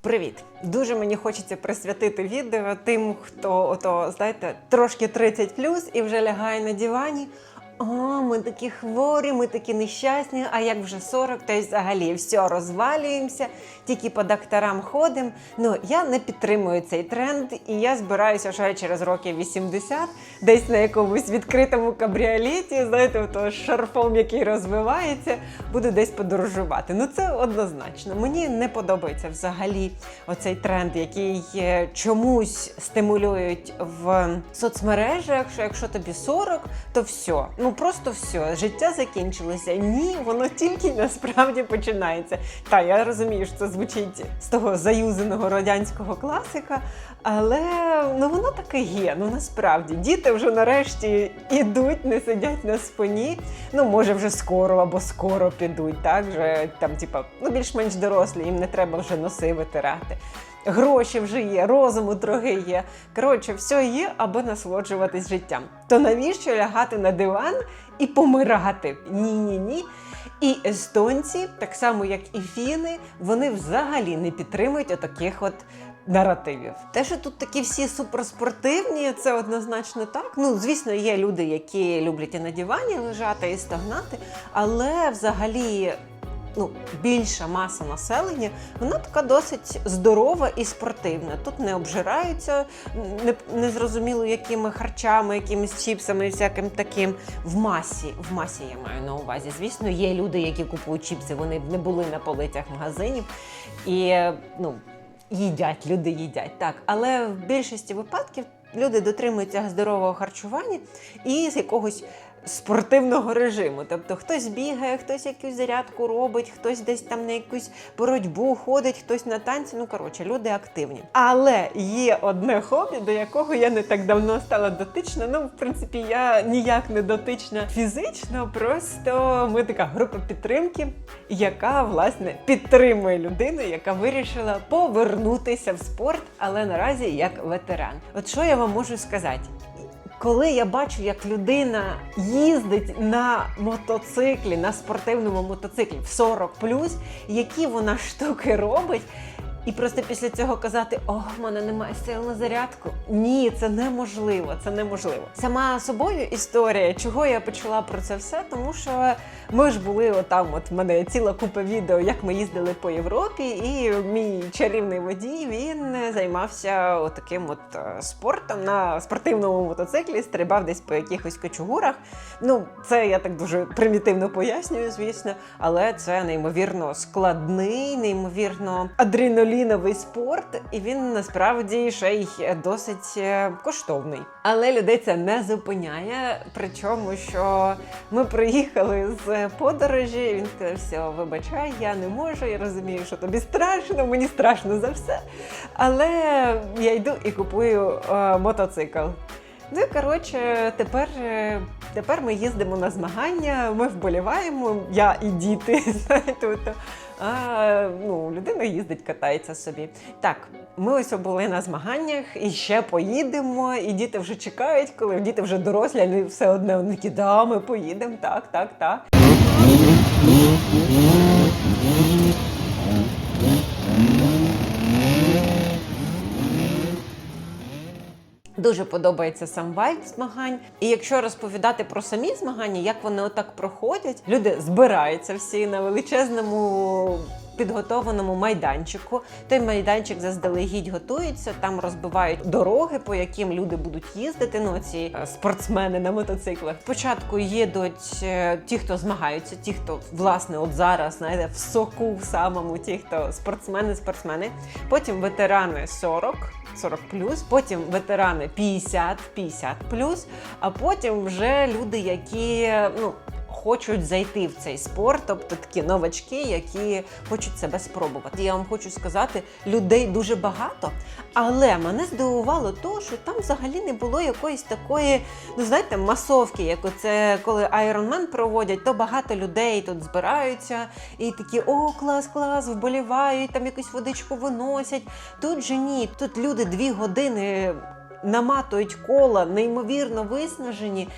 Привіт! Дуже мені хочеться присвятити відео тим, хто ото, знаєте, трошки 30 і вже лягає на дивані. О, ми такі хворі, ми такі нещасні, а як вже 40, то й взагалі все розвалюємося, тільки по докторам ходимо. Ну, я не підтримую цей тренд, і я збираюся вже через років 80, десь на якомусь відкритому кабріолеті, знаєте, ото з шарфом, який розвивається, буду десь подорожувати. Ну це однозначно. Мені не подобається взагалі оцей тренд, який е, чомусь стимулюють в соцмережах, що якщо тобі 40, то все. Ну просто все, життя закінчилося. Ні, воно тільки насправді починається. Та я розумію, що це звучить з того заюзаного радянського класика, але ну воно таке є. Ну насправді діти вже нарешті ідуть, не сидять на спині. Ну може вже скоро або скоро підуть. Так вже там, типа, ну більш-менш дорослі, їм не треба вже носи витирати. Гроші вже є, розуму трохи є. Коротше, все є, аби насолоджуватись життям. То навіщо лягати на диван і помирати? Ні, ні. І естонці, так само як і фіни, вони взагалі не підтримують отаких от наративів. Те, що тут такі всі суперспортивні, це однозначно так. Ну, звісно, є люди, які люблять і на дивані лежати, і стогнати, але взагалі. Ну, більша маса населення, вона така досить здорова і спортивна. Тут не обжираються не, незрозуміло якими харчами, якимись чіпсами всяким таким. В масі, в масі я маю на увазі. Звісно, є люди, які купують чіпси, вони не були на полицях магазинів і ну, їдять, люди їдять. Так, але в більшості випадків люди дотримуються здорового харчування і з якогось спортивного режиму. Тобто хтось бігає, хтось якусь зарядку робить, хтось десь там на якусь боротьбу ходить, хтось на танці. Ну коротше, люди активні. Але є одне хобі, до якого я не так давно стала дотична. Ну, в принципі, я ніяк не дотична фізично, просто ми така група підтримки, яка власне підтримує людину, яка вирішила повернутися в спорт, але наразі як ветеран. От що я вам можу сказати? Коли я бачу, як людина їздить на мотоциклі, на спортивному мотоциклі в 40 які вона штуки робить. І просто після цього казати, о, в мене немає сил на зарядку. Ні, це неможливо. Це неможливо. Сама собою історія, чого я почала про це все, тому що ми ж були отам. От в мене ціла купа відео, як ми їздили по Європі, і мій чарівний водій він займався таким от е, спортом на спортивному мотоциклі, стрибав десь по якихось кочугурах. Ну, це я так дуже примітивно пояснюю, звісно, але це неймовірно складний, неймовірно адреналіновий спорт, і він насправді ще й досить е, коштовний. Але людей це не зупиняє. Причому, що ми приїхали з подорожі. Він сказав, все, вибачай, я не можу. Я розумію, що тобі страшно, мені страшно за все. Але я йду і купую е, мотоцикл. Ну і коротше, тепер, е, тепер ми їздимо на змагання, ми вболіваємо, я і діти. знаєте. А ну, людина їздить, катається собі. Так, ми ось були на змаганнях і ще поїдемо, і діти вже чекають, коли діти вже дорослі, але все одне вони такі, да, ми поїдемо, так, так, так. Дуже подобається сам вайб змагань. І якщо розповідати про самі змагання, як вони отак проходять, люди збираються всі на величезному. Підготованому майданчику. Той майданчик заздалегідь готується, там розбивають дороги, по яким люди будуть їздити. Ну, ці е, спортсмени на мотоциклах. Спочатку їдуть е, ті, хто змагаються, ті, хто власне от зараз знаєте, в соку в самому, ті, хто спортсмени, спортсмени. Потім ветерани 40. 40 потім ветерани 50, 50 а потім вже люди, які ну. Хочуть зайти в цей спорт, тобто такі новачки, які хочуть себе спробувати. Я вам хочу сказати, людей дуже багато, але мене здивувало то, що там взагалі не було якоїсь такої, ну знаєте, масовки, як оце коли Man проводять, то багато людей тут збираються і такі о, клас, клас, вболівають, там якусь водичку виносять. Тут же ні, тут люди дві години наматують кола, неймовірно виснажені.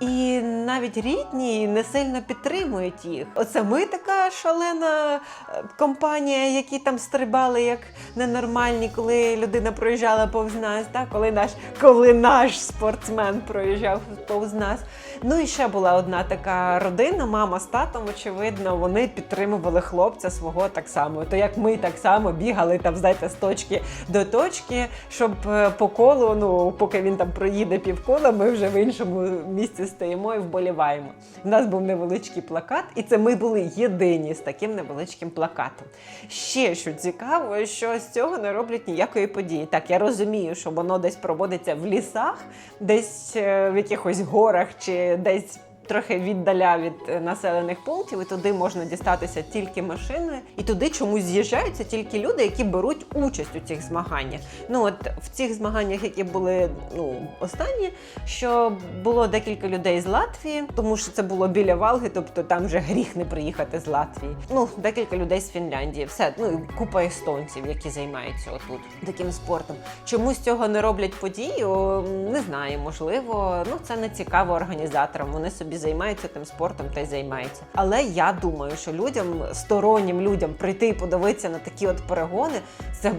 І навіть рідні не сильно підтримують їх. Оце ми така шалена е, компанія, які там стрибали як ненормальні, коли людина проїжджала повз нас, так? коли наш, коли наш спортсмен проїжджав повз нас. Ну і ще була одна така родина, мама з татом, очевидно, вони підтримували хлопця свого так само. То як ми так само бігали там, знаєте, з точки до точки, щоб е, по колу, ну поки він там проїде півкола, ми вже в іншому місці стоїмо і вболіваємо. У нас був невеличкий плакат, і це ми були єдині з таким невеличким плакатом. Ще що цікаво, що з цього не роблять ніякої події. Так, я розумію, що воно десь проводиться в лісах, десь е, в якихось горах чи десь. Трохи віддаля від е, населених пунктів, і туди можна дістатися тільки машиною, і туди чомусь з'їжджаються тільки люди, які беруть участь у цих змаганнях. Ну от в цих змаганнях, які були ну останні, що було декілька людей з Латвії, тому що це було біля Валги, тобто там вже гріх не приїхати з Латвії. Ну декілька людей з Фінляндії, все ну і купа естонців, які займаються отут таким спортом. Чому з цього не роблять подію? Не знаю, можливо, ну це не цікаво організаторам. Вони собі займаються тим спортом та й займаються. Але я думаю, що людям, стороннім людям прийти і подивитися на такі от перегони, це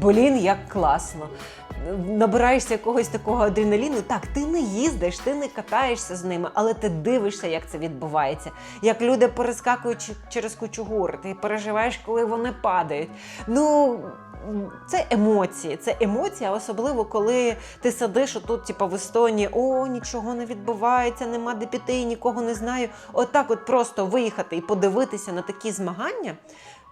блін, як класно. Набираєшся якогось такого адреналіну. Так, ти не їздиш, ти не катаєшся з ними, але ти дивишся, як це відбувається. Як люди перескакують через кучугури, ти переживаєш, коли вони падають. Ну. Це емоції, це емоція, особливо коли ти сидиш отут, типу, в Естонії, о, нічого не відбувається, нема де піти, нікого не знаю. Отак, от просто виїхати і подивитися на такі змагання.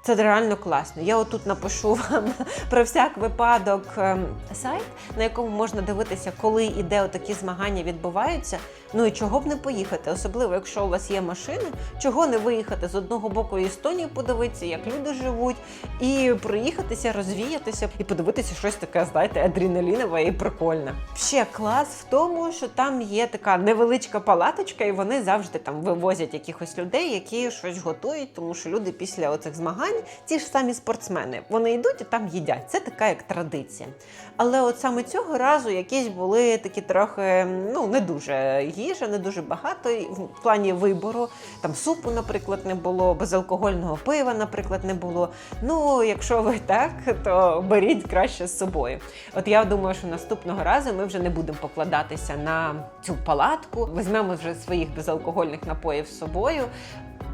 Це реально класно. Я отут напишу вам про всяк випадок ем, сайт, на якому можна дивитися, коли і де отакі змагання відбуваються. Ну і чого б не поїхати, особливо якщо у вас є машина, чого не виїхати з одного боку Естонії, подивитися, як люди живуть, і проїхатися, розвіятися і подивитися щось таке, знаєте, адреналінове і прикольне. Ще клас в тому, що там є така невеличка палаточка, і вони завжди там вивозять якихось людей, які щось готують, тому що люди після оцих змагань, ті ж самі спортсмени, вони йдуть і там їдять. Це така як традиція. Але от саме цього разу якісь були такі трохи ну не дуже їжа, не дуже багато в плані вибору. Там супу, наприклад, не було, безалкогольного пива, наприклад, не було. Ну, якщо ви так, то беріть краще з собою. От я думаю, що наступного разу ми вже не будемо покладатися на цю палатку. Візьмемо вже своїх безалкогольних напоїв з собою.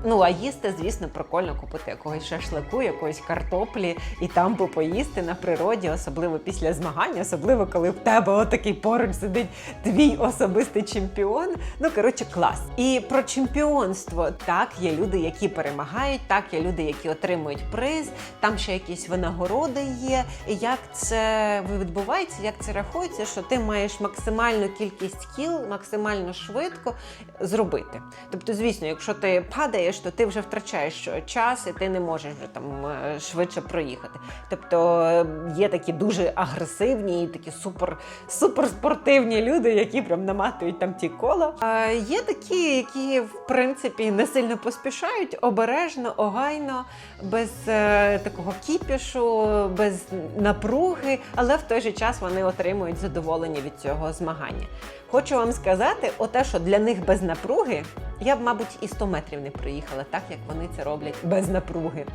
Ну, а їсти, звісно, прикольно купити якогось шашлику, якоїсь картоплі і там попоїсти на природі, особливо після змагань, особливо коли в тебе отакий поруч сидить твій особистий чемпіон. Ну, коротше, клас. І про чемпіонство так, є люди, які перемагають, так, є люди, які отримують приз, там ще якісь винагороди є. І як це відбувається, як це рахується, що ти маєш максимальну кількість кіл, максимально швидко зробити. Тобто, звісно, якщо ти падаєш, то ти вже втрачаєш час і ти не можеш вже там е, швидше проїхати. Тобто е, є такі дуже агресивні і такі супер, суперспортивні люди, які прям наматують там ті кола. А є такі, які в принципі не сильно поспішають, обережно, огайно, без е, такого кіпішу, без напруги, але в той же час вони отримують задоволення від цього змагання. Хочу вам сказати, оте, що для них без напруги, я б, мабуть, і 100 метрів не проїхала, так як вони це роблять без напруги.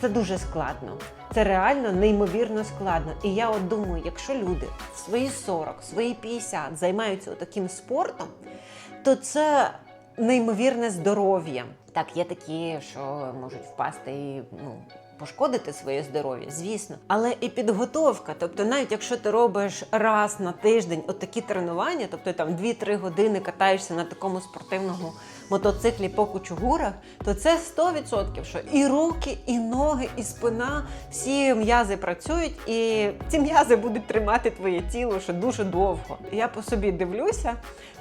Це дуже складно. Це реально неймовірно складно. І я от думаю, якщо люди в свої 40, в свої 50 займаються таким спортом, то це неймовірне здоров'я. Так, є такі, що можуть впасти і ну. Пошкодити своє здоров'я, звісно, але і підготовка. Тобто, навіть якщо ти робиш раз на тиждень отакі тренування, тобто там 2-3 години катаєшся на такому спортивному мотоциклі по кучугурах, то це 100%, що і руки, і ноги, і спина, всі м'язи працюють, і ці м'язи будуть тримати твоє тіло ще дуже довго. Я по собі дивлюся,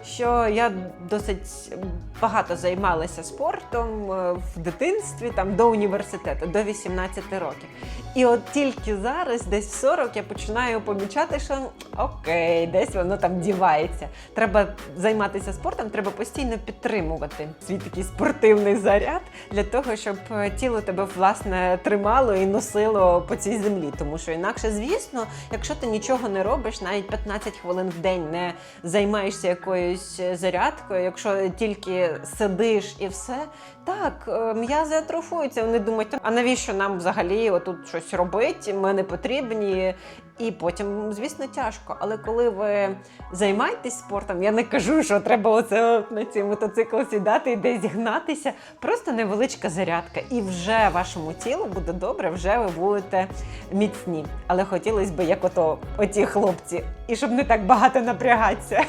що я досить багато займалася спортом е, в дитинстві, там до університету, до 18 років. І от тільки зараз, десь в 40, я починаю помічати, що окей, десь воно там дівається. Треба займатися спортом, треба постійно підтримувати свій такий спортивний заряд для того, щоб е, тіло тебе власне тримало і носило по цій землі. Тому що інакше, звісно, якщо ти нічого не робиш, навіть 15 хвилин в день не займаєшся якоюсь зарядкою, якщо тільки сидиш і все, так, е, м'язи атрофуються. Вони думають, а навіщо нам взагалі отут щось робити? Ми не потрібні. І потім, звісно, тяжко. Але коли ви займаєтесь спортом, я не кажу, що треба оце на ці мотоцикл сідати і десь гнатися. Просто невеличка зарядка, і вже вашому тілу буде добре, вже ви будете міцні. Але хотілося б, як ото оті хлопці, і щоб не так багато напрягатися,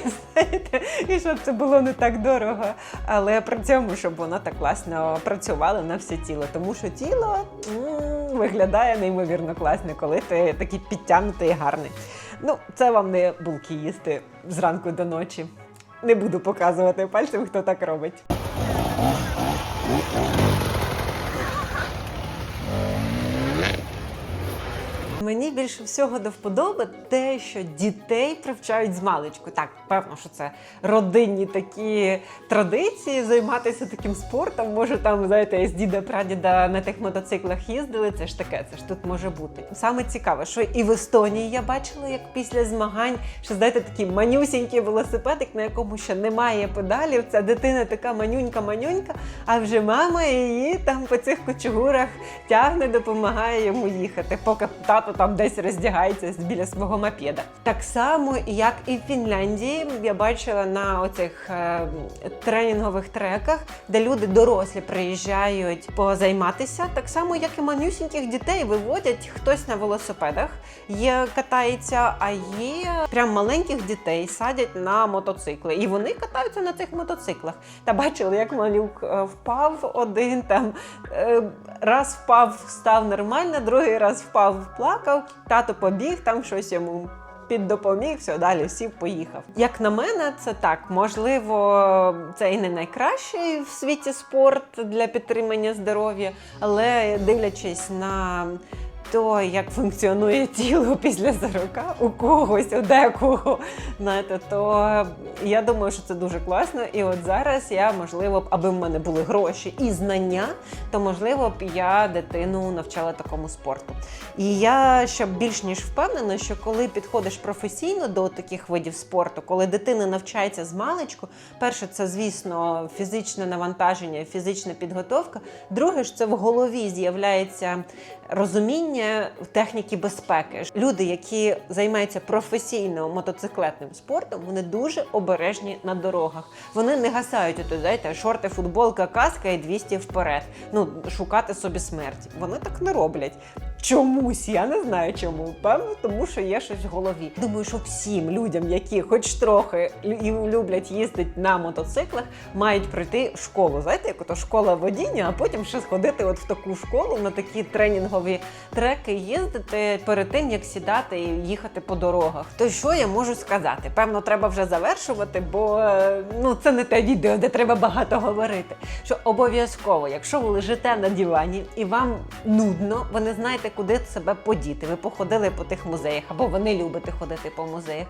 і щоб це було не так дорого. Але при цьому, щоб воно так класно працювало на все тіло. Тому що тіло виглядає неймовірно класно, коли ти такий підтягнутий й гарний. Ну, це вам не булки їсти зранку до ночі. Не буду показувати пальцем, хто так робить. Мені більше всього до вподоби те, що дітей привчають з маличку. Так, певно, що це родинні такі традиції займатися таким спортом. Може, там, знаєте, з діда прадіда на тих мотоциклах їздили. Це ж таке, це ж тут може бути. Саме цікаве, що і в Естонії я бачила, як після змагань, що знаєте, такий манюсінький велосипедик, на якому ще немає педалів. Ця дитина така манюнька-манюнька, а вже мама її там по цих кучугурах тягне, допомагає йому їхати, поки тато там десь роздягається біля свого мопеда. Так само, як і в Фінляндії, я бачила на оцих е, тренінгових треках, де люди дорослі приїжджають позайматися, так само, як і манюсіньких дітей виводять хтось на велосипедах, є катається, а є прям маленьких дітей садять на мотоцикли, і вони катаються на цих мотоциклах. Та бачили, як малюк е, впав один там е, раз впав, став нормально, другий раз впав, плакав, тато побіг, там щось йому. Піддопоміг, все далі сів, поїхав. Як на мене, це так. Можливо, це і не найкращий в світі спорт для підтримання здоров'я, але дивлячись на то, як функціонує тіло після 40 у когось, у декого, знаєте, то я думаю, що це дуже класно. І от зараз я, можливо, б, аби в мене були гроші і знання, то можливо б я дитину навчала такому спорту. І я ще більш ніж впевнена, що коли підходиш професійно до таких видів спорту, коли дитина навчається з маличку, перше, це звісно фізичне навантаження, фізична підготовка. Друге ж це в голові з'являється розуміння техніки безпеки. Люди, які займаються професійно мотоциклетним спортом, вони дуже обережні на дорогах. Вони не гасають ото, знаєте, шорти, футболка, каска і 200 вперед. Ну шукати собі смерть. Вони так не роблять. Чомусь я не знаю чому. Певно, тому що є щось в голові. Думаю, що всім людям, які хоч трохи люблять їздити на мотоциклах, мають пройти школу. Знаєте, як ото школа водіння, а потім ще сходити от в таку школу на такі тренінгові треки, їздити перед тим, як сідати і їхати по дорогах. То що я можу сказати? Певно, треба вже завершувати, бо е, ну це не те відео, де треба багато говорити. Що обов'язково, якщо ви лежите на дивані і вам нудно, ви не знаєте, куди себе подіти. Ви походили по тих музеях, або ви не любите ходити по музеях.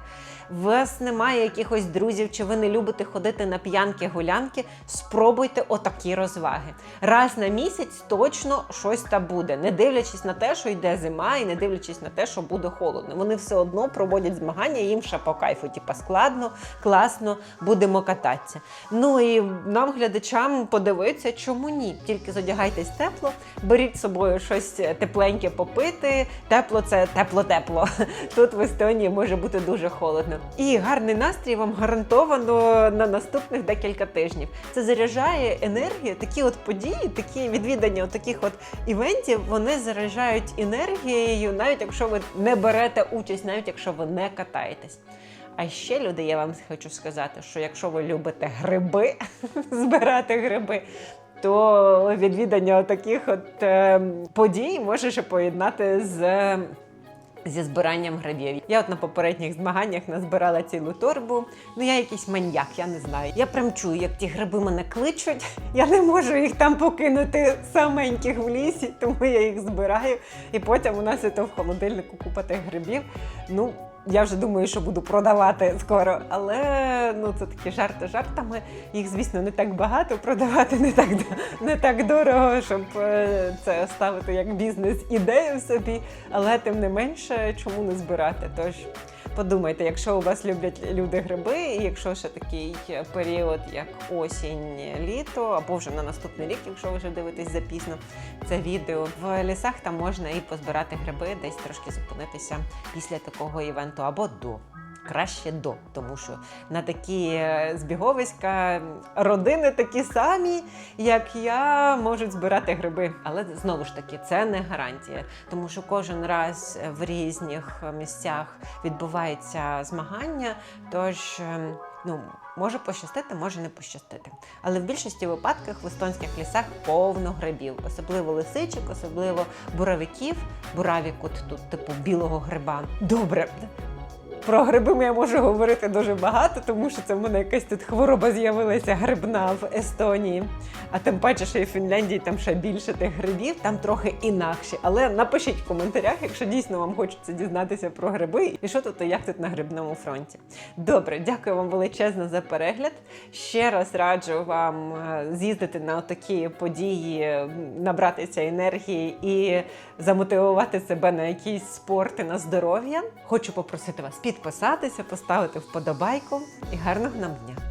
У вас немає якихось друзів, чи ви не любите ходити на п'янки-гулянки, спробуйте отакі розваги. Раз на місяць точно щось та буде, не дивлячись на те, що йде зима, і не дивлячись на те, що буде холодно. Вони все одно проводять змагання, їм ще по кайфу. Типа складно, класно, будемо кататися. Ну і нам, глядачам, подивитися, чому ні. Тільки задягайтесь тепло, беріть з собою щось тепленьке попити. Тепло це тепло-тепло. Тут в Естонії може бути дуже холодно. І гарний настрій вам гарантовано на наступних декілька тижнів. Це заряджає енергію. Такі от події, такі відвідання от таких от івентів, вони заряджають енергією, навіть якщо ви не берете участь, навіть якщо ви не катаєтесь. А ще люди, я вам хочу сказати, що якщо ви любите гриби, збирати гриби, то відвідання таких от е, подій може ще поєднати з. Зі збиранням грибів. Я от на попередніх змаганнях назбирала цілу торбу. Ну я якийсь маньяк, я не знаю. Я прям чую, як ті гриби мене кличуть. Я не можу їх там покинути саменьких в лісі, тому я їх збираю. І потім у нас і в холодильнику купа тих грибів. Ну, я вже думаю, що буду продавати скоро. Але ну це такі жарти жартами. Їх, звісно, не так багато. Продавати не так не так дорого, щоб е, це ставити як бізнес-ідею собі. Але тим не менше, чому не збирати? Тож подумайте, якщо у вас люблять люди гриби, і якщо ще такий період, як осінь, літо, або вже на наступний рік, якщо ви вже дивитесь запізно це відео. В лісах там можна і позбирати гриби, десь трошки зупинитися після такого івенту або до. Краще до, тому що на такі е, збіговиська родини такі самі, як я, можуть збирати гриби. Але знову ж таки, це не гарантія, тому що кожен раз в різних місцях відбувається змагання. Тож, ну, може пощастити, може не пощастити. Але в більшості випадках в естонських лісах повно грибів, особливо лисичок, особливо буравиків. Буравік от тут, типу, білого гриба. Добре. Про гриби я можу говорити дуже багато, тому що це в мене якась тут хвороба з'явилася грибна в Естонії. А тим паче, що і в Фінляндії там ще більше тих грибів, там трохи інакше. Але напишіть в коментарях, якщо дійсно вам хочеться дізнатися про гриби і що тут і як тут на грибному фронті. Добре, дякую вам величезно за перегляд. Ще раз раджу вам е, з'їздити на такі події, набратися енергії і замотивувати себе на якийсь спорт і на здоров'я. Хочу попросити вас підписатися, поставити вподобайку і гарного нам дня!